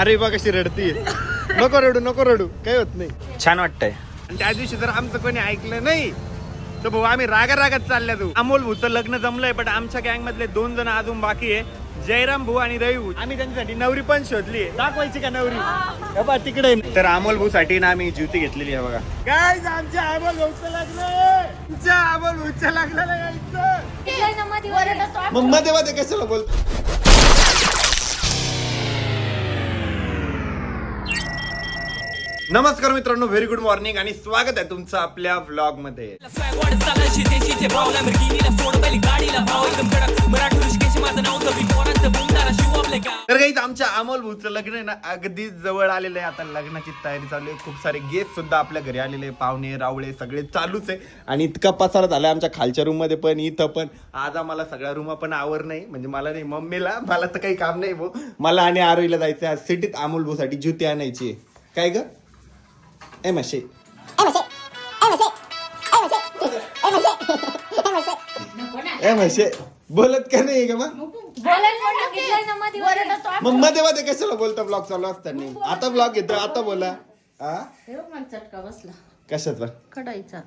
अरे बा कशी रडती नको रडू नको रडू. काही होत नाही. छान वाटतंय. आणि त्या दिवशी जर आमचं कोणी ऐकलं नाही. तर भाऊ आम्ही रागा रागात चालल्या तू अमोल भाऊचं लग्न जमलंय पण आमच्या गँग मधले दोन जण अजून बाकी आहे. जयराम भाऊ आणि रवी भाऊ. आम्ही त्यांच्यासाठी नवरी पण शोधली दाखवायची का नवरी? हे बघा तिकडे. तर अमोल भाऊ साठी ना आम्ही ज्युती घेतलेली आहे बघा. काय आमच्या अमोल भाऊचं लग्न आहे. आमच्या अमोल भाऊचं लग्न लगायचं मग मध्ये मध्ये कशाला बोल नमस्कार मित्रांनो व्हेरी गुड मॉर्निंग आणि स्वागत आहे तुमचं आपल्या व्लॉगमध्ये. तर काही आमच्या अमोल भाऊचं लग्न आहे ना अगदी जवळ आलेलं आहे. आता लग्नाची तयारी चालू आहे. खूप सारे गेस्ट सुद्धा आपल्या घरी आलेले. पाहुणे रावळे सगळे चालूच आहे. आणि इतका पसारा झाला आमच्या खालच्या रूममध्ये पण इथं पण. आज आम्हाला सगळ्या रूम पण आवर नाही. म्हणजे मला नाही मम्मीला मला तर काही काम नाही भाऊ. मला आणि आरोईला जायचं आज सिटीत अमोल भाऊ साठी ज्युती आणायची. काय ग? ए माशे ए माशे बोलत का नाही का मग? मग मध्ये मध्ये कशाला बोलता ब्लॉग चालू असताना आता ब्लॉग घेतो आता बोला. हा चटका बसला. कशाचा? कडाईचा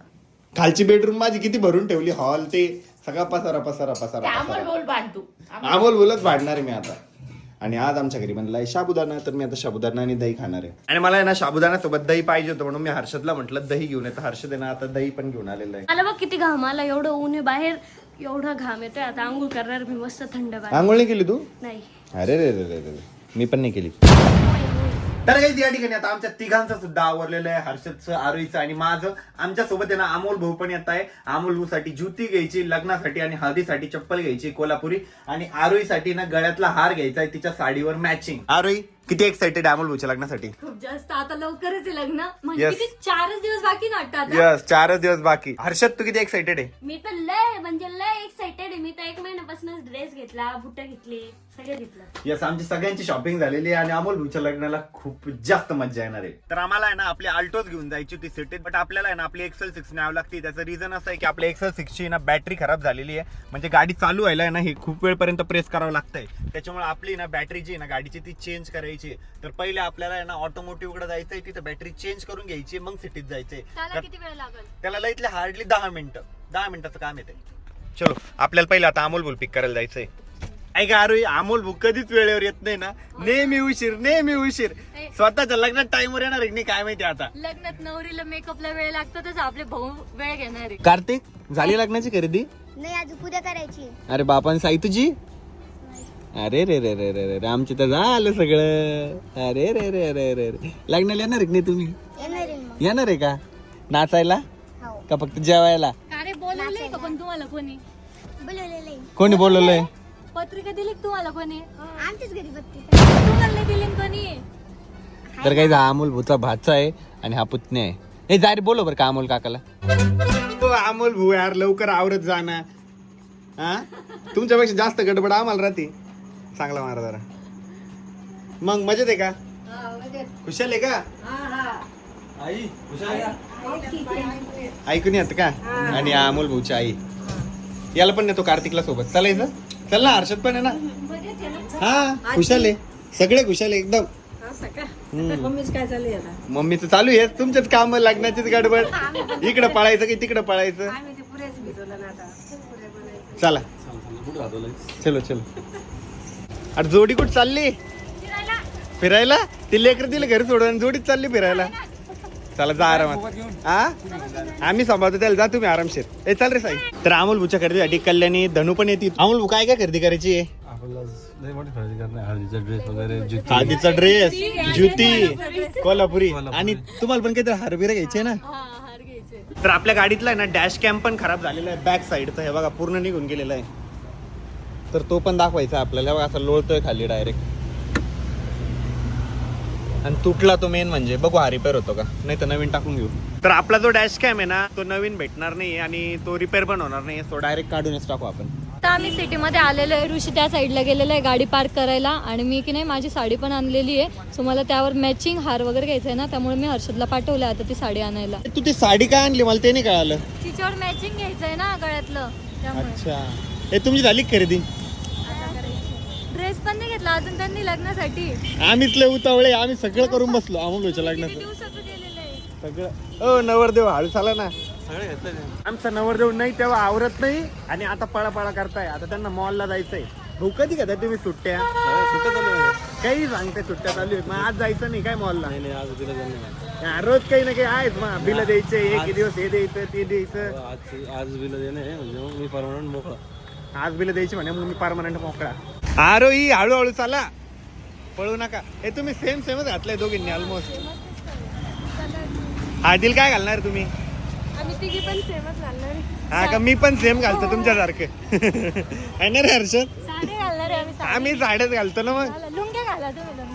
खालची बेडरूम माझी किती भरून ठेवली? हॉल ते सगळा पसारा पसारा पसारा आम्हाला पसारा. बोल बांधू अमोल बोलत वाढणार आहे मी आता. आणि आज आमच्या घरी म्हणलाय साबुदाणा तर मी आता साबुदाणा आणि दही खाणार आहे. आणि मला ना सोबत दही पाहिजे होतं म्हणून मी हर्षदला म्हटलं दही घेऊन येतं हर्षद आहे ना आता दही पण घेऊन आलेलं आहे. मला बघ किती घाम आला एवढं ऊन आहे बाहेर एवढा घाम येतोय. आता आंघोळ करणार मी मस्त थंड बाहेर. आंघोळ नाही केली तू? नाही. अरे रे रे रे रे रे. मी पण नाही केली. तर काही या ठिकाणी आता आमच्या तिघांचं सुद्धा आवरलेलं आहे हर्षदचं आरोईचं आणि माझं. आमच्यासोबत आहे ना अमोल भाऊ पण येत आहे. अमोल भाऊ साठी ज्युती घ्यायची लग्नासाठी आणि हळदीसाठी चप्पल घ्यायची कोल्हापुरी. आणि आरोईसाठी ना गळ्यातला हार घ्यायचा आहे तिच्या साडीवर मॅचिंग आरोई किती एक्साइटेड आहे अमोल भाऊच्या लग्नासाठी? खूप जास्त. आता लवकरच आहे लग्न. म्हणजे Yes. किती? चारच दिवस बाकी ना वाटतं आता. यस चारच दिवस बाकी. हर्षद तू किती एक्साइटेड आहे? मी तर लय म्हणजे लय. आहे मी तर एक महिन्यापासूनच ड्रेस घेतला बुट घेतले सगळं घेतलं. यस आमची सगळ्यांची शॉपिंग झालेली आहे आणि अमोल भाऊच्या लग्नाला खूप जास्त मजा येणार आहे. तर आम्हाला आहे ना आपली अल्टोज घेऊन जायची होती सिटीत बट आपल्याला आहे ना आपली एक्सेल सिक्स न्यावं लागते. त्याचं रिझन असं आहे की आपल्या एक्सेल सिक्सची ना बॅटरी खराब झालेली आहे. म्हणजे गाडी चालू व्हायला आहे ना ही खूप वेळपर्यंत प्रेस करावं लागतंय. त्याच्यामुळे आपली ना बॅटरी जी आहे ना गाडीची ती चेंज करायची आहे. तर पहिले आपल्याला आहे ना ऑटोमोटिव्हकडे जायचंय तिथे बॅटरी चेंज करून घ्यायची मग सिटीत जायचंय त्याला तर किती वेळ लागेल? त्याला लईतले हार्डली दहा मिनिटं. दहा मिनिटाचं काम येते चलो आपल्याला पहिले आता अमोल बुल पिक करायला जायचंय. ऐका अरे अमोल बुक कधीच वेळेवर येत नाही ना. नेहमी उशीर नेहमी उशीर. स्वतःच्या लग्नात टाइमवर येणार आहे की नाही काय माहिती आता? लग्नात नवरीला मेकअपला वेळ लागतो तसं आपले भाऊ वेळ घेणार आहे. कार्तिक झाली लग्नाची खरेदी? नाही अजून उद्या करायची. अरे बापा साई तुझी? अरे रे रे रे रे रे रे आमची तर झालं सगळं. अरे रे रे रे रे रे. लग्नाला येणार आहे की नाही तुम्ही? येणार आहे मग. येणार आहे का? नाचायला? हो. का फक्त जेवायला? अरे बोलवलंय का पण तुम्हाला कोणी? बोलवलेलं आहे. कोणी बोलवलंय? पत्रिका दिली का तुम्हाला कोणी? आमच्याच घरी बघते तुम्हाला नाही दिली कोणी? तर काही हा अमोल भूचा भाचा आहे आणि हा पुतण्या आहे. हे जा रे बोलो बरं का अमोल काकाला. अमोल भू यार लवकर आवरत जाना हा? तुमच्यापेक्षा जास्त गडबड आम्हाला राहते. चांगला मारा जरा. मग मजेत आहे का? खुशाल आहे का? आई खुशाल आहे? ऐकून येत का? आणि हा अमोल भाऊची आई. याला पण नेतो कार्तिकला सोबत. चालायचं चल ना हर्षद पण आहे ना. हा खुशाल आहे. सगळे खुशाल आहे एकदम. मम्मीच काय चालू आता? मम्मीचं चालू आहे. तुमचंच काम लग्नाचीच गडबड. इकडं पळायचं की तिकडं पळायचं. चला. चलो चलो. अरे जोडी कुठं चालली? फिरायला? ती लेकर दिलं घरी सोडून जोडीच चालली फिरायला. चला जा आरामात. हा आम्ही सांभाळतो त्याला जा तुम्ही आरामशीर. ए चाल रे साई. तर अमोल भूच्या खरेदीसाठी कल्याणी धनू पण येते अमोल भू काय काय खरेदी करायची आहे? हळदीचा ड्रेस वगैरे जुती. हळदीचा ड्रेस ज्युती कोल्हापुरी. आणि तुम्हाला पण काहीतरी हारबिरा घ्यायचे ना? हार घ्यायचे तर आपल्या गाडीतला ना डॅश कॅम्प पण खराब झालेला आहे बॅक साईडचा हे बघा पूर्ण निघून गेलेला आहे. तर तो पण दाखवायचा आपल्याला. बघा असं लोळतोय खाली डायरेक्ट आणि तुटला तो मेन म्हणजे. बघू हा रिपेअर होतो का? नाही तर नवीन टाकून घेऊ. तर आपला जो डॅश कॅम आहे ना तो नवीन भेटणार नाही आणि तो रिपेअर पण होणार नाही तो डायरेक्ट काढूनच टाकू आपण. आता आम्ही सिटीमध्ये आलेलो आहे. ऋषी त्या साईडला गेलेलो आहे गाडी पार्क करायला. आणि मी की नाही माझी साडी पण आणलेली आहे. सो मला त्यावर मॅचिंग हार वगैरे घ्यायचा आहे ना त्यामुळे मी हर्षदला पाठवलं आता ती साडी आणायला. तू ती साडी काय आणली? मला ते नाही कळालं. तिच्यावर मॅचिंग घ्यायचं आहे ना गळ्यातलं. त्यामुळे. अच्छा. तुमची झाली का खरेदी? घेतला अजून त्यांनी लग्नासाठी. आम्हीच लय उतावळे आम्ही सगळं करून बसलो. अमोल भाऊच्या लग्नाचं. दिवसाचं गेलेलं आहे? सगळं. ओ नवरदेव हळू आला ना. आमचा नवरदेव नाही तेव्हा आवरत नाही आणि आता पळापळा करताय. आता त्यांना मॉलला जायचंय. भाऊ कधी घेता तुम्ही सुट्ट्या? सुट्ट्या चालू आहे काही सांगते सुट्ट्या चालू आहेत. मग आज जायचं नाही काय मॉलला. हा, रोज काही ना काही आहेच मग. बिल द्यायचे एक दिवस हे द्यायचं ते द्यायचं. आज आज बिल देणे म्हणजे मी परमनंट मोकळा. आज बिल द्यायची म्हणे मग मी परमनंट मोकळा. आरोही हळूहळू चाला. पळू नका. हे तुम्ही सेम सेमच घातलंय दोघींनी ऑलमोस्ट हा दिल काय घालणार तुम्ही. हा का? मी पण सेम घालतो तुमच्यासारखं. आहे ना रे हर्षद? आम्ही साडी. आम्ही साड्याच घालतो ना मग.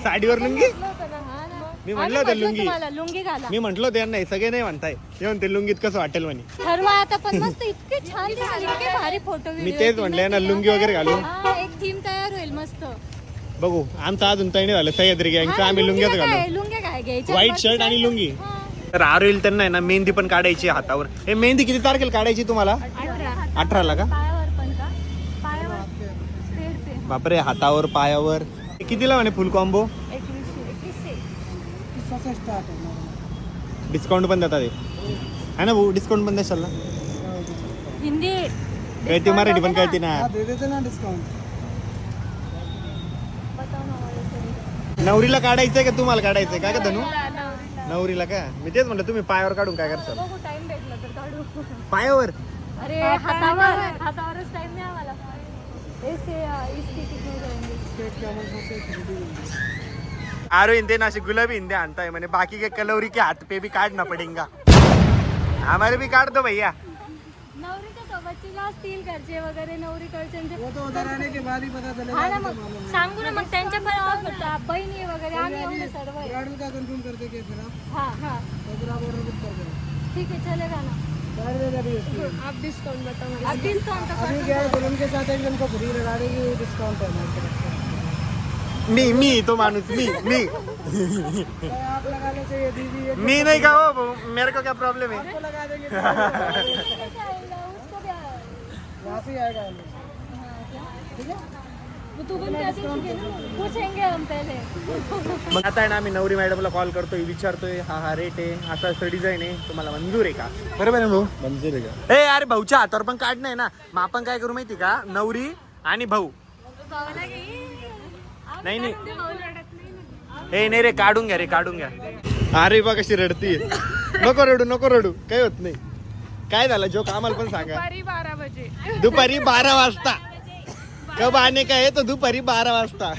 साडीवर लुंगी म्हटलं होतं ना, हा ना. मी आम्ही म्हणलं होतं म्हटलं लुंगी. तुम्हाला लुंगी घाला. मी म्हंटल होतं यांना हे सगळे नाही म्हणताय. ते लुंगीत कसं वाटेल म्हणे. ठरवा आता पण मस्त इतके छान दिसले इतके भारी फोटो मी तेच म्हटलं ना लुंगी वगैरे घालू हा एक थीम तयार होईल मस्त. बघू आमचं अजून तयारी झालं सह्याद्री गँगचं हा, आम्ही लुंगीला घालू. काय लुंगे काय घ्यायचे? White shirt आणि लुंगी. तर आरोईल त्यांना आहे ना मेहंदी पण काढायची आहे हातावर. हे मेहंदी किती तारखेला काढायची तुम्हाला? अठरा. अठराला का? पायावर पण का? पायावर. स्ट्रेट पे. बापरे हातावर पायावर. हे कितीला म्हणे फुल कॉम्बो डिस्काउंट पण देतात हे. है ना भाऊ? डिस्काउंट पण देशाल ना? हिंदी कळती मराठी पण कळती ना. बताव ना तरी. नवरीला काढायचंय का तुम्हाला काढायचंय काय का धनू? नवरीला का? मी तेच म्हणलं तुम्ही पायावर काढून काय करता? बघू टाइम भेटला तर काढू. पायावर? अरे हातावर. हातावरच टाइम नाही आम्हाला. ऐसे अ, इसकी कितने जाएंगे आरो हिंदे नाशिक गुलाबी हिंदे आणताय. म्हणे बाकी के कलौरी के हाथ पे भी काटना पडेगा. हमारे भी काट दो भैया असतील घरचे वगैरे नवरी कडचे हा ना मग. सांगू ना मग त्यांच्या पण आवडतं. बहिणी वगैरे आम्ही सर्व. हा हा. ठीक है चलेगा ना आप डिस्काउंट बताओ मुझे। आप डिस्काउंट का मी मी तो माणूस मी मी. मी नाही का हो भाऊ, मेरे को क्या प्रॉब्लेम है? कैसा आएगा? उसको भी आएगा। वो तू पण त्याचे चुके ना पूछेंगे हम पहले मग आता आहे ना आम्ही नवरी मॅडमला कॉल करतोय विचारतोय हा हा रेट आहे असा असं डिझाईन आहे तुम्हाला मंजूर आहे का? बरोबर आहे ना भाऊ? मंजूर आहे का? ए अरे भाऊच्या हातावर पण काढणं आहे ना. मग आपण काय करू माहिती का? नवरी आणि भाऊ. नाही नाही. हे नाही रे काढून घ्या रे काढून घ्या. अरे बा कशी रडती नको रडू नको रडू. काही होत नाही. काय झालं? जोक आम्हाला पण सांगा. दुपारी बारा वाजता. कब आने का आहे? तो दुपारी बारा वाजता.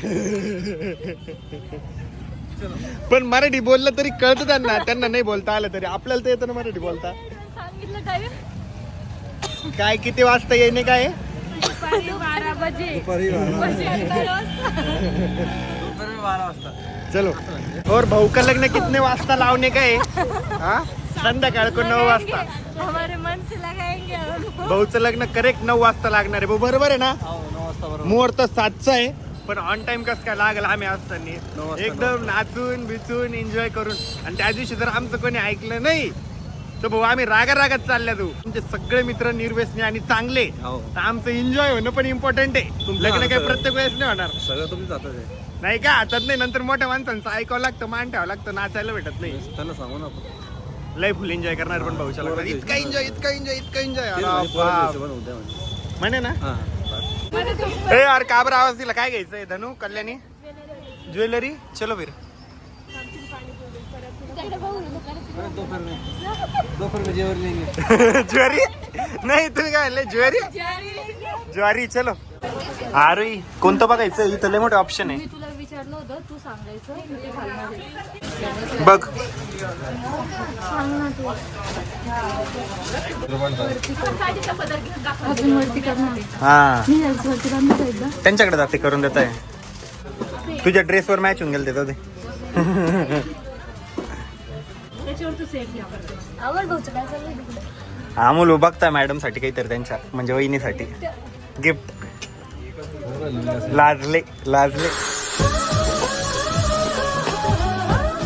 पण मराठी बोललं तरी कळतं त्यांना. त्यांना नाही बोलता आलं तरी. आपल्याला तर येतं ना मराठी बोलता. सांगितलं टाइम काय किती वाजता येणे काय बारा बजे दुपारी बारा बजे. दुपारी बारा वाजता. चलो. और भाऊ का लग्न कितने वाजता लावणे का है? हाँ? संध्याकाळ को नऊ वाजता. हमारे मन से लगाएंगे हम भाऊचं लग्न करेक्ट नऊ वाजता लागणार आहे. भाऊ बरोबर आहे ना? हो नऊ वाजता बरोबर. मुहूर्त सातचं आहे पण ऑन टाइम कसं काय लागला आम्ही असताना? एकदम नाचून बिचून एन्जॉय करून. आणि त्या दिवशी जर आमचं कोणी ऐकलं नाही. तर भाऊ आम्ही रागा रागात चालल्या तू. तुमचे सगळे मित्र निर्व्यसनी आणि चांगले. हो. तर आमचं एन्जॉय होणं पण इम्पॉर्टंट आहे. तुमचं लग्न काही हातात प्रत्येक वेळेस नाही होणार. सगळं तुम्ही जातात आहे नाही का? हातात नाही नंतर मोठ्या माणसांचं ऐकावं लागतं मान ठेवावं लागतं नाचायला भेटत नाही. त्यांना सांगू ना आपण लय फुल एन्जॉय करणार पण भाऊच्या लग्नात. इतका एन्जॉय इतका एन्जॉय इतका एन्जॉय ते म्हणजे हिशोबाने म्हणजे. म्हणे ना? हां बस. ए यार का बरं आवाज दिला? काय घ्यायचंय? धनू कल्याणी? ज्वेलरी? चलो फिर. जेवर? लेंगे ज्वारी नाही तुम्ही काय म्हणले ज्वारी? ज्वारी चलो. अरे कोणतं बघायचं? इथं लय मोठे ऑप्शन मी तुला विचारलं होतं तू सांगायचं मी ते घालणार आहे. बघ. हा. त्यांच्याकडे जाते करून देत आहे तुझ्या ड्रेसवर मॅच होऊन गेल ते अमोल बघताय मॅडमसाठी काहीतरी त्यांच्या म्हणजे वहिनीसाठी. गिफ्ट लाजले लाजले.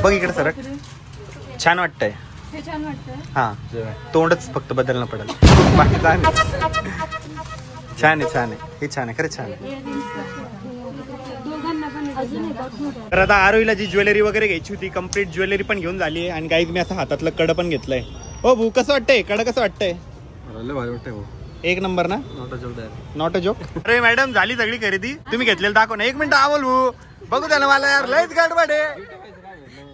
बघ इकडे सरक छान वाटतंय. हे छान वाटतंय. हा. तोंडच फक्त बदलणं पडेल. बाकी छान आहे छान आहे छान आहे. हे छान आहे खरंच छान आहे. तर आता आरोईला जी ज्वेलरी वगैरे घ्यायची होती कंप्लीट ज्वेलरी पण घेऊन झाली आहे. आणि काही मी आता हातातलं कड पण घेतलंय. हो भाऊ कसं वाटतंय? कड कसं वाटतंय? एक नंबर ना? नोटा अ जोक अरे मॅडम झाली सगळी खरेदी? तुम्ही घेतलेलं दाखव ना. एक मिनिट आवल भाऊ. बघू द्या ना मला यार लयच गडबड आहे.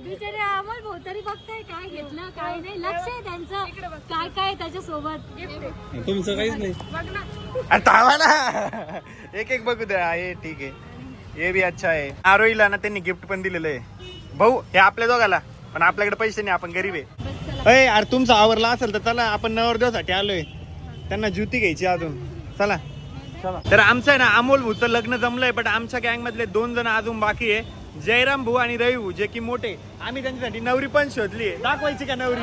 बिचारे अमोल बघताय काय घेतलं काय नाही. लक्ष आहे त्यांचं. काय काय आहे त्याच्या सोबत तुमचं काहीच नाही. अरे थांबा ना. एक एक बघू द्या. हे ठीक आहे. हे बी अच्छा आहे. आरोईला ना त्यांनी गिफ्ट पण दिलेलं आहे. भाऊ हे आपल्या दोघाला. पण आपल्याकडे पैसे नाही आपण गरीब आहे. अय अरे तुमचं आवरला असेल तर चला आपण नवरदेवासाठी आलोय. त्यांना ज्युती घ्यायची अजून. चला. तर आमचं आहे ना अमोल भाऊचं लग्न जमलंय पण आमच्या गँग मधले दोन जण अजून बाकी आहे. जयराम भाऊ आणि रवी भाऊ जे की मोठे. आम्ही त्यांच्यासाठी नवरी पण शोधली आहे. दाखवायची का नवरी?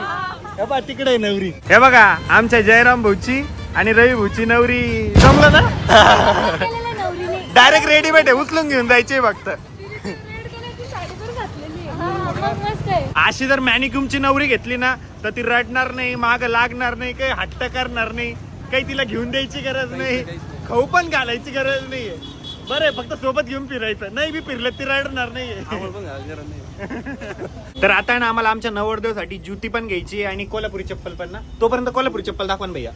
हे बघा तिकडे नवरी. हे बघा आमच्या जयराम भाऊची आणि रवी भाऊची नवरी. जमलं ना? डायरेक्ट रेडीमेड आहे उचलून घेऊन जायचे फक्त. हा, अशी जर मॅनिक्युमची नवरी घेतली ना तर ती रडणार नाही माग लागणार नाही काही हट्ट करणार नाही काही तिला घेऊन द्यायची गरज नाही खाऊ पण घालायची गरज नाहीये बरं फक्त सोबत घेऊन फिरायचं. नाही बी फिरलं ती रडणार नाहीये नाही. तर आता ना आम्हाला आमच्या नवरदेवासाठी ज्युती पण घ्यायची आणि कोल्हापुरी चप्पल पण ना. तोपर्यंत कोल्हापुरी चप्पल दाखवा भैया.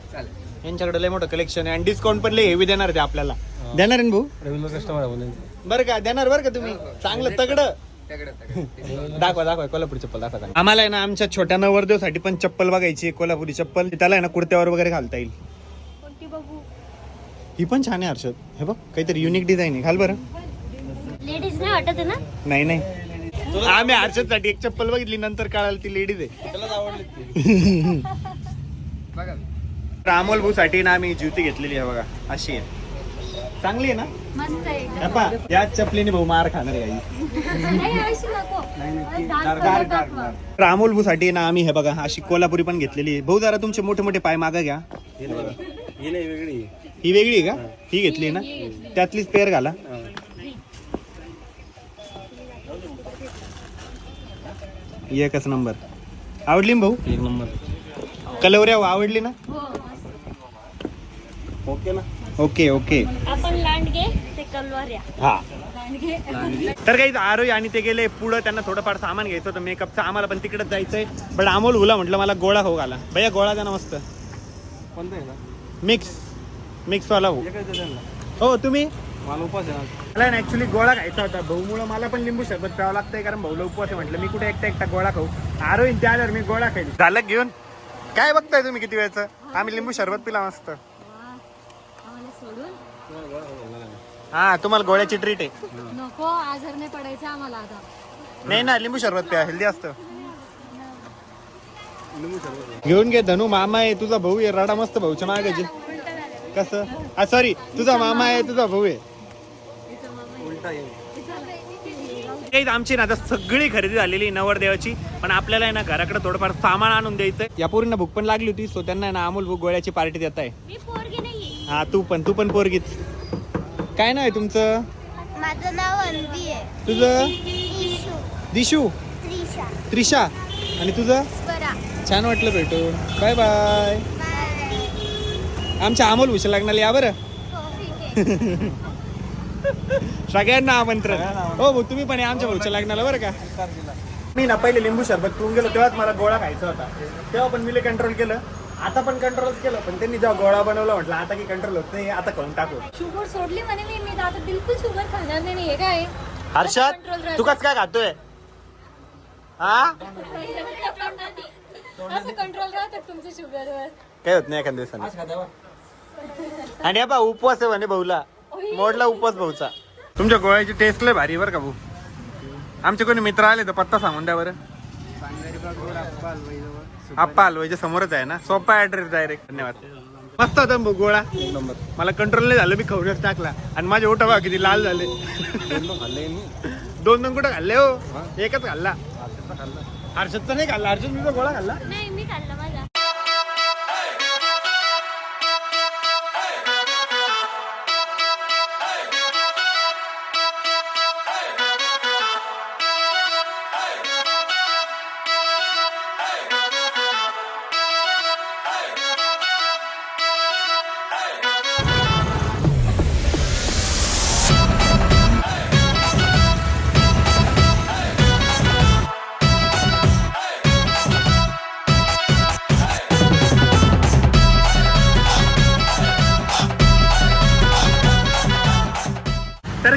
यांच्याकडे लय मोठं कलेक्शन आहे आणि डिस्काउंट पण लय हेवी देणार ते आपल्याला. देणार आहे ना भाऊ? रेग्युलर कस्टमर आहे बरं का देणार बरं का तुम्ही? चांगलं तगड. दाखवा दाखवा कोल्हापुरी चप्पल दाखवा आम्हाला आहे ना आमच्या छोट्या नवरदेवसाठी पण चप्पल बघायची आहे, कोल्हापुरी चप्पल. त्याला आहे ना कुर्त्यावर वगैरे घालता येईल. कोणती बघू? ही पण छान आहे हर्षद. हे बघ काहीतरी युनिक डिझाईन आहे. घाल बरं. लेडीज नाही वाटत ना? नाही नाही. आम्ही हर्षदसाठी एक चप्पल बघितली नंतर कळाल ती लेडीज आहे. त्यालाच आवडली ती. बघा. तर अमोल भाऊ साठी ना आम्ही ज्युती घेतलेली आहे बघा. अशी आहे. चांगली आहे ना? मस्त आहे. हे पहा, याच चपलीने भाऊ मार खाणार आहे काही नाही अशी नको. डार्क गार, कलर गार, दाखवा. गार. तर अमोल भाऊ साठी ना आम्ही हे बघा अशी कोल्हापुरी पण घेतलेली आहे. भाऊ जरा तुमचे मोठे मोठे पाय मागा घ्या. ही नाही ही नाही वेगळी. ही वेगळी आहे का? ही. घेतली ना? त्यातलीच पेअर घाला. हा. एकच नंबर. आवडली ना भाऊ? एक नंबर. कलवऱ्या आवडली ना? हो मस्त. ओके ना? Okay okay. आपण लांडगे ते कलवाऱ्या. हा. तर काही आरोही आणि ते गेले पुढं त्यांना थोडंफार सामान घ्यायचं होतं मेकअपचं आम्हाला पण तिकडेच जायचंय. पण अमोल हुला म्हटलं मला गोळा हो घाला. भैया गोळा द्या ना मस्त. मिक्स मिक्स वाला हो. हो तुम्ही? मला उपास ना मला ना ऍक्च्युली गोळा खायचा होता. भाऊमुळं मला पण लिंबू सरबत प्यावं लागतंय कारण भाऊला उपवास आहे म्हटलं. मी कुठे एकटा एकटा गोळा खाऊ? आरोहीन त्या आल्यावर मी गोळा खाईल झालं घेऊन? काय बघताय तुम्ही किती वेळचं? आम्ही लिंबू सरबत पिला मस्त. सोडून? हा तुम्हाला गोळ्याची ट्रीट आहे. नको आजार नाही पडायचं आम्हाला आता. नाही ना लिंबू सरबत प्या हेल्दी असतं. घेऊन घे धनू मामा आहे तुझा भाऊ आहे राडा मस्त भाऊच्या मागायचे कसं? हा सॉरी तुझा मामा आहे तुझा भाऊ आहे. काही आमची ना आता सगळी खरेदी झालेली नवरदेवाची पण आपल्याला आहे ना घराकडे थोडंफार सामान आणून द्यायचंय. या पोरींना भूक पण लागली होती सो त्यांना आहे ना अमोल भूक गोळ्याची पार्टी देत आहे मी पोरगी नाहीये हा तू पण तू पण पोरगीच काय नाव आहे तुमचं? माझं नाव अन्वी आहे. तुझं? इशू दिशू? त्रिशा. त्रिशा. आणि तुझं? स्वरा. छान वाटलं भेटून. Bye bye. बाय. आमच्या अमोल भूषा लागणार या बरं. हो ठीक आहे. सगळ्यांना आमंत्रण. हो भाऊ तुम्ही पण या आमच्या भाऊच्या लग्नाला बरं का? मी ना पहिले लिंबू सरबत पिऊन गेलो तेव्हाच मला गोळा खायचा होता. तेव्हा पण मी कंट्रोल केलं. आता पण कंट्रोलच केलं पण त्यांनी जेव्हा गोळा बनवला म्हटलं आता की कंट्रोल होत नाही आता करून टाकू. शुगर सोडली म्हणे मी मी आता बिलकुल शुगर खाणार नाही हे काय? हर्षद तू कस काय खातोय? हा? असं कंट्रोल राहतात तुमच्या शुगरवर काय होत नाही एखाद्या दिवसाने. आणि बा उपवास आहे म्हणे भाऊला. मोडला उपवास भाऊचा. तुमच्या गोळ्याची टेस्ट लय भारी बरं का भाऊ. आमचे कोणी मित्र आले तर पत्ता सांगून द्या बरं. आप्पा हलवायच्या समोरच आहे ना. सोपा ऍड्रेस डायरेक्ट धन्यवाद. मस्त होता गोळा. मला कंट्रोल नाही झालं मी खवण्यास टाकला. आणि माझे ओटा बा किती लाल झाले. दोन दोन कुठं खाल्ले हो? एकच खाल्ला. हर्षदचा नाही खाल्ला? हर्षद मी गोळा खाल्ला? नाही मी खाल्ला माझा.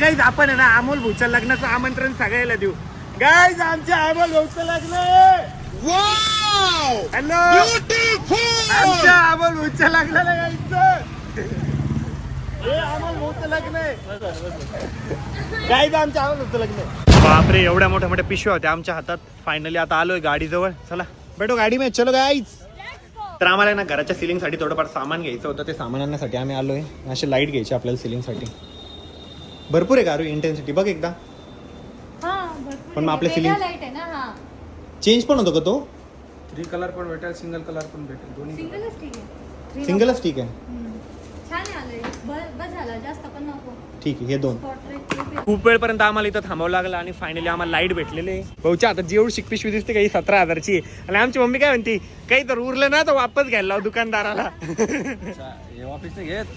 गाईज आपण ना अमोल भाऊच्या लग्नाचं आमंत्रण सगळ्याला देऊ. गाईज आमच्या अमोल भाऊचं लग्न हॅलो आमच्या अमोल भाऊच्या लग्नाला अमोल भाऊचं लग्न आहे. गाईज आमच्या अमोल भाऊचं लग्न आहे. बापरे एवढ्या मोठ्या मोठ्या पिशव्या होत्या आमच्या हातात. फायनली आता आलोय गाडीजवळ. चला. बेटो गाडी में चलो गाईज तर आम्हाला ना घराच्या सिलिंगसाठी थोडंफार सामान घ्यायचं होतं. ते सामान आणण्यासाठी आम्ही आलोय. असे लाइट घ्यायचे आपल्याला सिलिंगसाठी भरपूर आहे गारू इंटेन्सिटी बघ एकदा. हा भरपूर पण मग. आपल्या वेगळा ceiling- लाइट आहे ना हा. चेंज पण होतो का तो? थ्री कलर पण भेटेल सिंगल कलर पण भेटेल. दोन्ही सिंगलच ठीक आहे. Three सिंगलच ठीक आहे. हम्म. छान आलंय. बस झाला जास्त ठीक आहे हे दोन. खूप वेळपर्यंत आम्हाला इथं थांबावं लागलं आणि फायनली आम्हाला लाइट भेटलेले. भाऊच्या आता जेवढी शिक पिशवी दिसते काही सतरा हजारची आणि आमची मम्मी काय म्हणते काही तर उरलं ना तर वापस घ्यायला लाव दुकानदाराला.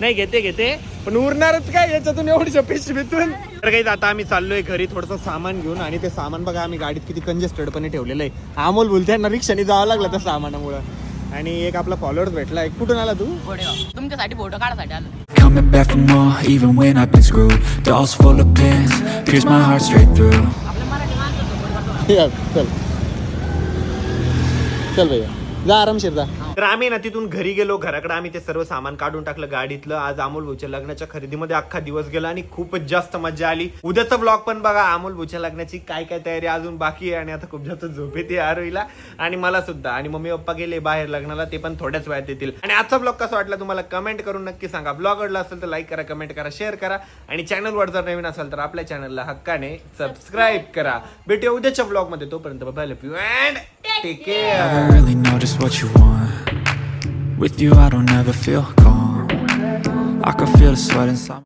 नाही घेते घेते. पण उरणारच काय याच्यातून एवढी पिशवीतून तर काही आता आम्ही चाललोय घरी थोडंसं सामान घेऊन. आणि ते सामान बघा आम्ही गाडीत किती कंजेस्टेडपणे ठेवलेलं आहे. अमोल बोलते ना रिक्षाने जावं लागलं त्या सामानामुळं. आणि एक आपला फॉलोअर्स भेटला एक कुठून आला तू तुमच्यासाठी फोटो काढायसाठी आलो Coming back from war, even when I've been screwed. Dolls full of pins, pierce my heart straight through. आपल्या मराठी माणसं support करतो. या, चल चल भैया जा आरामशीर जा तर आम्ही ना तिथून घरी गेलो घराकडे आम्ही ते सर्व सामान काढून टाकलं गाडीतलं आज अमोल भाऊच्या लग्नाच्या खरेदीमध्ये अख्खा दिवस गेला आणि खूपच जास्त मजा आली. उद्याचा ब्लॉग पण बघा अमोल भाऊच्या लग्नाची काय काय तयारी अजून बाकी आहे आणि आता खूप जास्त झोप येते आरोईला आणि मला सुद्धा. आणि मम्मी पप्पा गेले बाहेर लग्नाला ते पण थोड्याच वेळात येतील. आणि आजचा ब्लॉग कसा वाटला तुम्हाला कमेंट करून नक्की सांगा. ब्लॉग आवडला असेल तर लाईक करा कमेंट करा शेअर करा. आणि चॅनलवर जर नवीन असेल तर आपल्या चॅनलला हक्काने सबस्क्राईब करा. भेटूया उद्याच्या ब्लॉगमध्ये. तोपर्यंत bye love you and take care With you, I don't ever feel calm. I can feel the sweat inside.